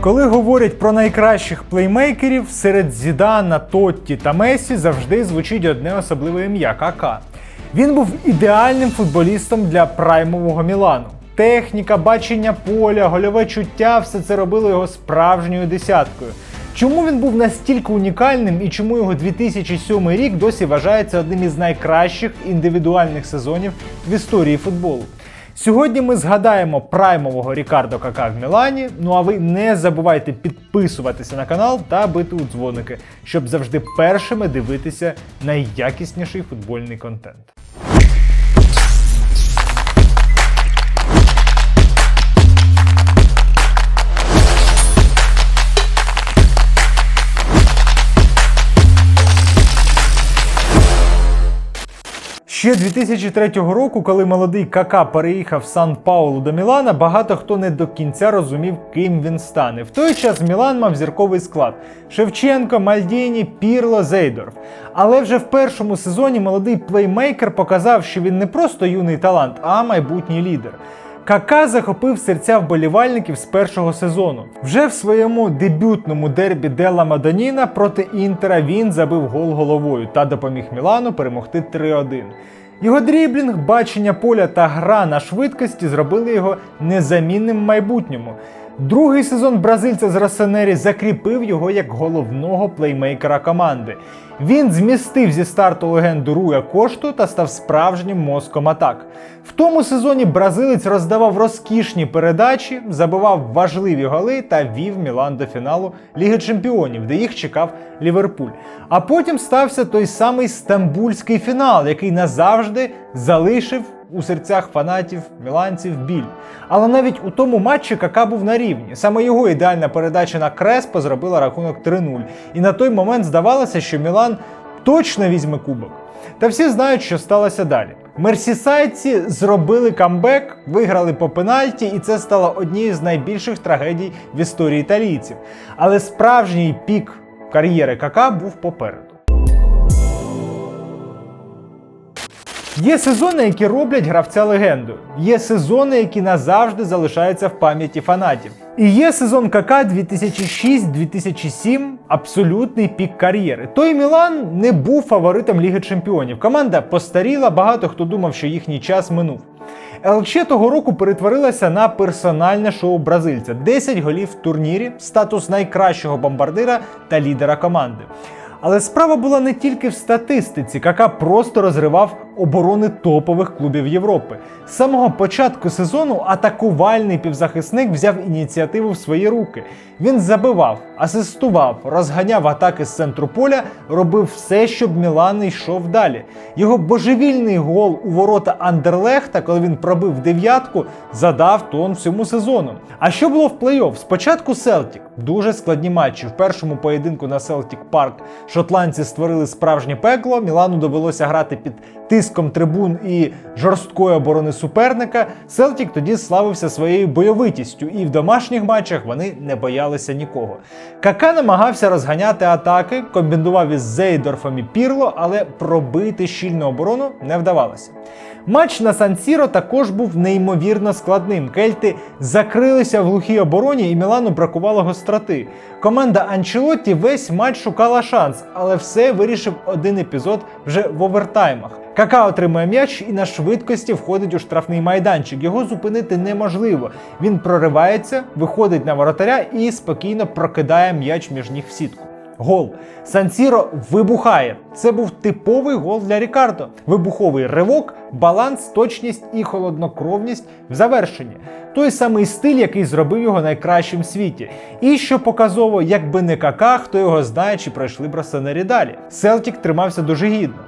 Коли говорять про найкращих плеймейкерів, серед Зідана, Тотті та Месі завжди звучить одне особливе ім'я Кака. Він був ідеальним футболістом для праймового Мілану. Техніка, бачення поля, гольове чуття все це робило його справжньою десяткою. Чому він був настільки унікальним і чому його 2007 рік досі вважається одним із найкращих індивідуальних сезонів в історії футболу? Сьогодні ми згадаємо праймового Рікардо Кака в Мілані. Ну а ви не забувайте підписуватися на канал та бити у дзвоники, щоб завжди першими дивитися найякісніший футбольний контент. Ще 2003 року, коли молодий Кака переїхав з Сан-Паулу до Мілана, багато хто не до кінця розумів, ким він стане. В той час Мілан мав зірковий склад: Шевченко, Мальдіні, Пірло, Зейдорф. Але вже в першому сезоні молодий плеймейкер показав, що він не просто юний талант, а майбутній лідер. Кака захопив серця вболівальників з першого сезону. Вже в своєму дебютному дербі Дела Мадоніна проти Інтера він забив гол головою та допоміг Мілану перемогти 3-1. Його дріблінг, бачення поля та гра на швидкості зробили його незамінним в майбутньому. Другий сезон бразильця з Росенері закріпив його як головного плеймейкера команди. Він змістив зі старту легенду Руя Кошту та став справжнім мозком атак. В тому сезоні бразилець роздавав розкішні передачі, забивав важливі голи та вів Мілан до фіналу Ліги Чемпіонів, де їх чекав Ліверпуль. А потім стався той самий стамбульський фінал, який назавжди залишив у серцях фанатів міланців біль. Але навіть у тому матчі Кака був на рівні. Саме його ідеальна передача на Креспо зробила рахунок 3-0. І на той момент здавалося, що Мілан точно візьме кубок. Та всі знають, що сталося далі. Мерсісайдці зробили камбек, виграли по пенальті, і це стало однією з найбільших трагедій в історії італійців. Але справжній пік кар'єри Кака був попереду. Є сезони, які роблять гравця легендою. Є сезони, які назавжди залишаються в пам'яті фанатів. І є сезон КК 2006-2007 абсолютний пік кар'єри. Той Мілан не був фаворитом Ліги Чемпіонів. Команда постаріла, багато хто думав, що їхній час минув. ЛЧ того року перетворилася на персональне шоу бразильця: 10 голів в турнірі, статус найкращого бомбардира та лідера команди. Але справа була не тільки в статистиці, Кака просто розривав оборони топових клубів Європи. З самого початку сезону атакувальний півзахисник взяв ініціативу в свої руки. Він забивав, асистував, розганяв атаки з центру поля, робив все, щоб Мілан йшов далі. Його божевільний гол у ворота Андерлехта, коли він пробив дев'ятку, задав тон всьому сезону. А що було в плей-офф? Спочатку Селтік. Дуже складні матчі. В першому поєдинку на Селтік Парк шотландці створили справжнє пекло. Мілану довелося грати під тиском трибун і жорсткої оборони суперника. Селтік тоді славився своєю бойовитістю, і в домашніх матчах вони не боялися нікого. Кака намагався розганяти атаки, комбінував із Зейдорфом і Пірло, але пробити щільну оборону не вдавалося. Матч на Сан-Сіро також був неймовірно складним. Кельти закрилися в глухій обороні, і Мілану бракувало гостроти. Команда Анчелотті весь матч шукала шанс, але все вирішив один епізод вже в овертаймах. Кака отримує м'яч і на швидкості входить у штрафний майданчик. Його зупинити неможливо. Він проривається, виходить на воротаря і спокійно прокидає м'яч між ніг в сітку. Гол. Сан-Сіро вибухає. Це був типовий гол для Рікардо. Вибуховий ривок, баланс, точність і холоднокровність в завершенні. Той самий стиль, який зробив його найкращим в світі. І що показово, якби не кака, хто його знає, чи пройшли б далі. Селтік тримався дуже гідно.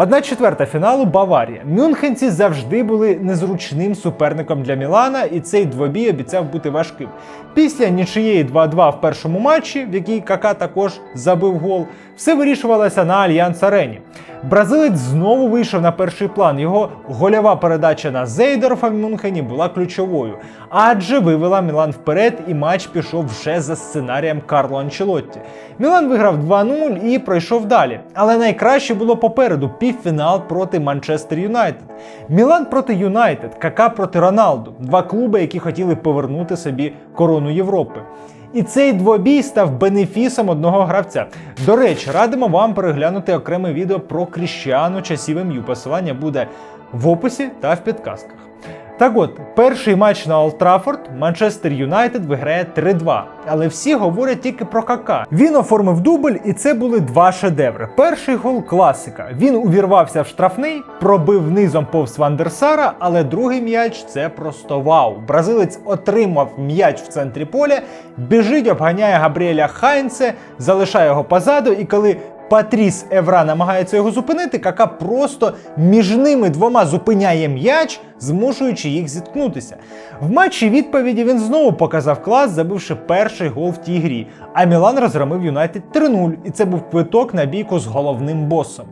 Одна четверта фіналу Баварія. Мюнхенці завжди були незручним суперником для Мілана, і цей двобій обіцяв бути важким. Після нічиєї 2-2 в першому матчі, в якій Кака також забив гол, все вирішувалося на Альянс Арені. Бразилець знову вийшов на перший план. Його гольова передача на Зейдорфа в Мюнхені була ключовою, адже вивела Мілан вперед, і матч пішов вже за сценарієм Карло Анчелотті. Мілан виграв 2-0 і пройшов далі. Але найкраще було попереду півфінал проти Манчестер Юнайтед. Мілан проти Юнайтед, Кака проти Роналду. Два клуби, які хотіли повернути собі корону Європи. І цей двобій став бенефісом одного гравця. До речі, радимо вам переглянути окреме відео про Кріщану часів МЮ. Посилання буде в описі та в підказках. Так от, перший матч на Олд Траффорд Манчестер Юнайтед виграє 3-2. Але всі говорять тільки про Кака. Він оформив дубль, і це були два шедеври. Перший гол класика. Він увірвався в штрафний, пробив низом повз Вандерсара, але другий м'яч це просто вау. Бразилець отримав м'яч в центрі поля, біжить, обганяє Габріеля Хайнце, залишає його позаду, і коли Патріс Евра намагається його зупинити, Кака просто між ними двома зупиняє м'яч, змушуючи їх зіткнутися. В матчі відповіді він знову показав клас, забивши перший гол в тій грі. А Мілан розгромив Юнайтед 3-0, і це був квиток на бійку з головним босом.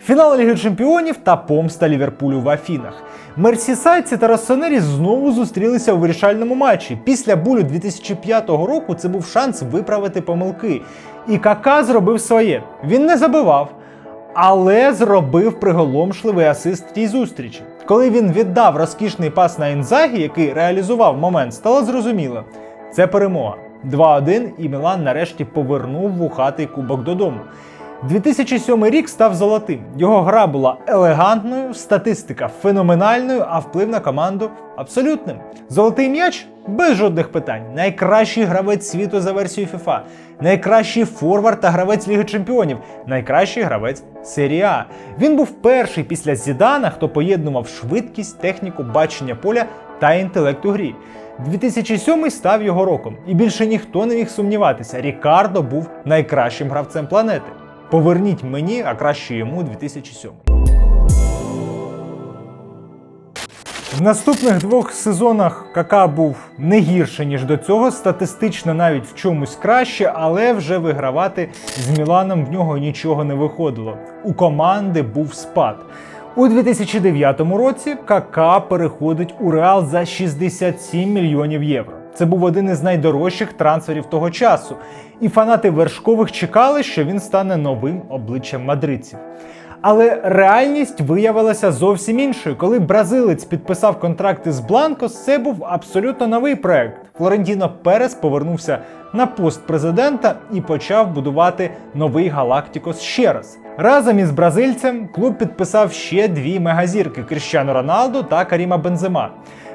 Фінал Ліги Чемпіонів та помста Ліверпулю в Афінах. Мерсісайці та Рассонері знову зустрілися у вирішальному матчі. Після булю 2005 року це був шанс виправити помилки. І Кака зробив своє. Він не забивав, але зробив приголомшливий асист в тій зустрічі. Коли він віддав розкішний пас на Інзагі, який реалізував момент, стало зрозуміло. Це перемога. 2-1, і Мілан нарешті повернув вухатий кубок додому. 2007 рік став золотим. Його гра була елегантною, статистика феноменальною, а вплив на команду абсолютним. Золотий м'яч без жодних питань. Найкращий гравець світу за версією FIFA, найкращий форвард та гравець Ліги Чемпіонів, найкращий гравець серії. Він був перший після Зідана, хто поєднував швидкість, техніку, бачення поля та інтелект у грі. 2007 став його роком, і більше ніхто не міг сумніватися. Рікардо був найкращим гравцем планети. Поверніть мені, а краще йому 2007. В наступних двох сезонах Кака був не гірше, ніж до цього, статистично навіть в чомусь краще, але вже вигравати з Міланом в нього нічого не виходило. У команди був спад. У 2009 році Кака переходить у Реал за 67 мільйонів євро. Це був один із найдорожчих трансферів того часу, і фанати вершкових чекали, що він стане новим обличчям мадридців. Але реальність виявилася зовсім іншою. Коли бразилець підписав контракти з Бланкос, це був абсолютно новий проект. Флорентіно Перес повернувся на пост президента і почав будувати новий Галактикос ще раз. Разом із бразильцем клуб підписав ще дві мегазірки Кріщану Роналду та Каріма Бензема.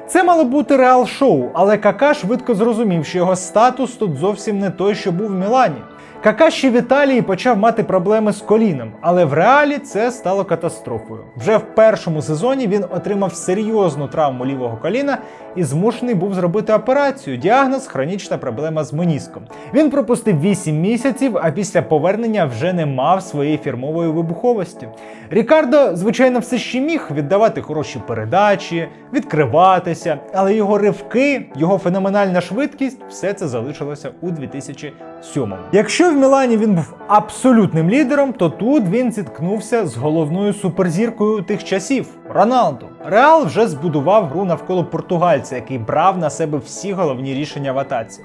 Це мало бути реал шоу, але Кака швидко зрозумів, що його статус тут зовсім не той, що був в Мілані. Кака ще в Італії почав мати проблеми з коліном, але в реалі це стало катастрофою. Вже в першому сезоні він отримав серйозну травму лівого коліна і змушений був зробити операцію. Діагноз хронічна проблема з меніском. Він пропустив 8 місяців, а після повернення вже не мав своєї фірмової вибуховості. Рікардо, звичайно, все ще міг віддавати хороші передачі, відкриватися, але його ривки, його феноменальна швидкість все це залишилося у 2007-му. Якщо в Мілані він був абсолютним лідером, то тут він зіткнувся з головною суперзіркою тих часів Роналду. Реал вже збудував гру навколо португальця, який брав на себе всі головні рішення в атаці.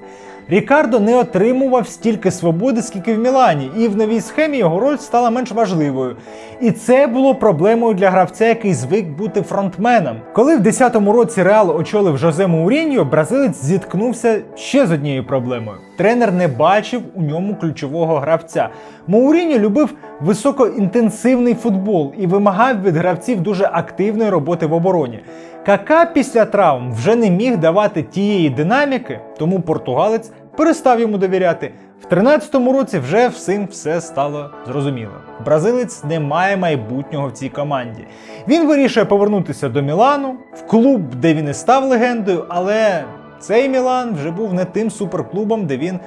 Рікардо не отримував стільки свободи, скільки в Мілані, і в новій схемі його роль стала менш важливою. І це було проблемою для гравця, який звик бути фронтменом. Коли в 10-му році Реал очолив Жозе Мауріньо, бразилець зіткнувся ще з однією проблемою. Тренер не бачив у ньому ключового гравця. Мауріньо любив високоінтенсивний футбол і вимагав від гравців дуже активної роботи в обороні. Кака після травм вже не міг давати тієї динаміки, тому португалець перестав йому довіряти. В 13-му році вже всім все стало зрозуміло. Бразилець не має майбутнього в цій команді. Він вирішує повернутися до Мілану, в клуб, де він і став легендою, але цей Мілан вже був не тим суперклубом, де він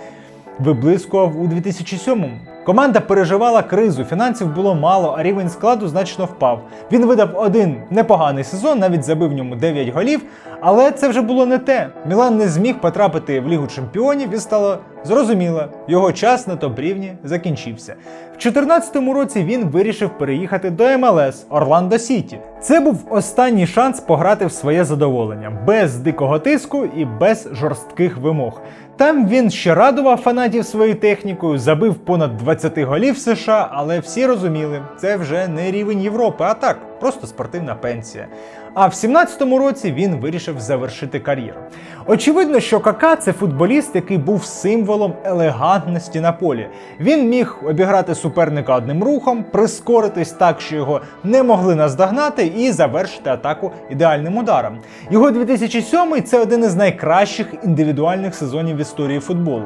виблискував у 2007-му. Команда переживала кризу, фінансів було мало, а рівень складу значно впав. Він видав один непоганий сезон, навіть забив ньому 9 голів, але це вже було не те. Мілан не зміг потрапити в Лігу Чемпіонів і стало зрозуміло, його час на топ-рівні закінчився. В 2014 році він вирішив переїхати до МЛС Орландо Сіті. Це був останній шанс пограти в своє задоволення, без дикого тиску і без жорстких вимог. Там він ще радував фанатів своєю технікою, забив понад 20 голів США, але всі розуміли, це вже не рівень Європи, а так, просто спортивна пенсія. А в 17-му році він вирішив завершити кар'єру. Очевидно, що Кака це футболіст, який був символом елегантності на полі. Він міг обіграти суперника одним рухом, прискоритись так, що його не могли наздогнати, і завершити атаку ідеальним ударом. Його 2007 це один із найкращих індивідуальних сезонів в історії футболу.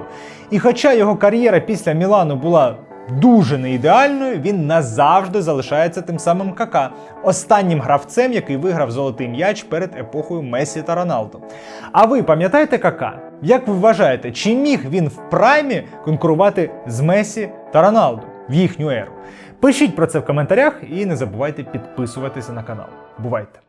І хоча його кар'єра після Мілану була дуже неідеальною, він назавжди залишається тим самим Кака, останнім гравцем, який виграв золотий м'яч перед епохою Месі та Роналду. А ви пам'ятаєте Кака? Як ви вважаєте, чи міг він в праймі конкурувати з Месі та Роналду в їхню еру? Пишіть про це в коментарях і не забувайте підписуватися на канал. Бувайте!